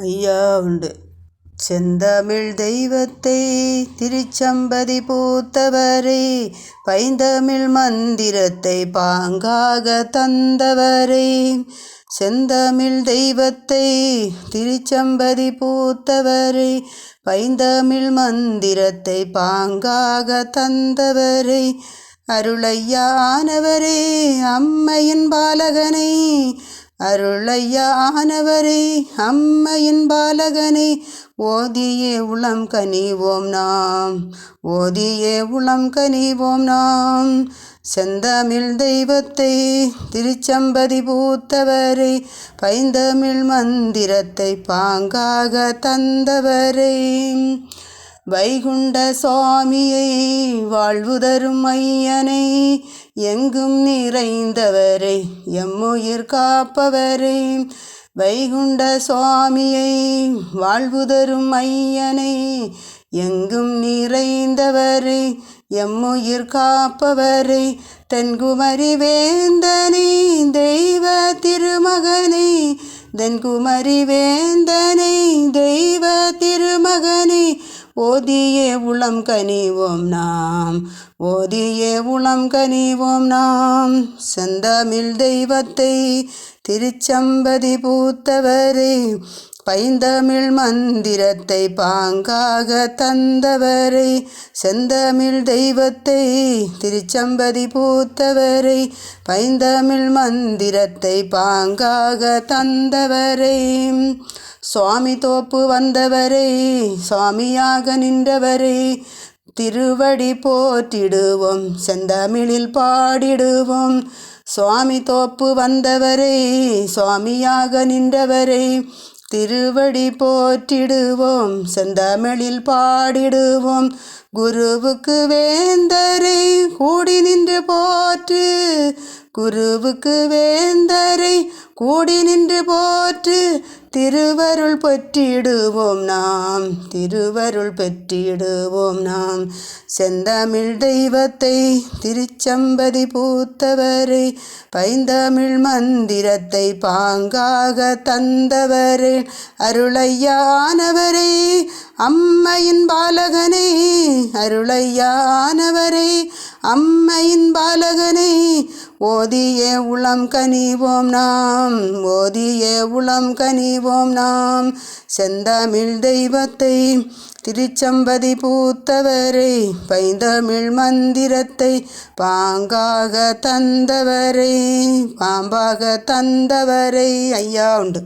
ஐயா உண்டு. செந்தமிழ் தெய்வத்தை திருச்சம்பதி பூத்தவரை பைந்தமிழ் மந்திரத்தை பாங்காக தந்தவரை. செந்தமிழ் தெய்வத்தை திருச்சம்பதி பூத்தவரை பைந்தமிழ் மந்திரத்தை பாங்காக தந்தவரை. அருளையானவரே அம்மையின் பாலகனை அருளையானவரே அம்மையின் பாலகனை ஓதியே உளம் கனிவோம் நாம் ஓதியே உளம் கனிவோம் நாம். செந்தமிழ் தெய்வத்தை திருச்சம்பதி பூத்தவரை பைந்தமிழ் மந்திரத்தை பாங்காக தந்தவரை. வைகுண்ட சுவாமியை வாழ்வுதரும் ஐயனை எங்கும் நிறைந்தவரை எம்முயிர் காப்பவரை. வைகுண்ட சுவாமியை வாழ்வுதரும் ஐயனை எங்கும் நிறைந்தவரை எம்முயிர் காப்பவரை. தென்குமரி வேந்தனை தெய்வ திருமகனை. தென்குமரி வேந்தனை தெய்வ திருமகனை ஓதியே உளம் கனிவோம் நாம். ஓதியே உளம் கனிவோம் நாம். செந்தமிழ் தெய்வத்தை திருச்சம்பதி பூத்தவரே பைந்தமிழ் மந்திரத்தை பாங்காக தந்தவரை செந்தமிழ் தெய்வத்தை திருச்சம்பதி பூத்தவரை பைந்தமிழ் மந்திரத்தை பாங்காக தந்தவரை. சுவாமி தோப்பு வந்தவரை சுவாமியாக நின்றவரை திருவடி போற்றிடுவோம் செந்தமிழில் பாடிடுவோம். சுவாமி தோப்பு வந்தவரை சுவாமியாக நின்றவரை திருவடி போற்றிடுவோம் செந்தமிழில் பாடிடுவோம். குருவுக்கு வேந்தரை கூடி நின்று போற்று. குருவுக்கு வேந்தரை கூடி நின்று போற்று. திருவருள் பெற்றிடுவோம் நாம் திருவருள் பெற்றிடுவோம் நாம். செந்தமிழ் தெய்வத்தை திருச்சம்பதி பூத்தவரை பைந்தமிழ் மந்திரத்தை பாங்காக தந்தவரே அருளையானவரே அம்மையின் பாலகனை அருளையானவரை அம்மையின் பாலகனை ஓதிய உளம் கனிவோம் நாம் ஓதிய உளம் கனிவோம் நாம். செந்தமிழ் தெய்வத்தை திருச்சம்பதி பூத்தவரை பைந்தமிழ் மந்திரத்தை பாங்காக தந்தவரை பாம்பாக தந்தவரை. ஐயா உண்டு.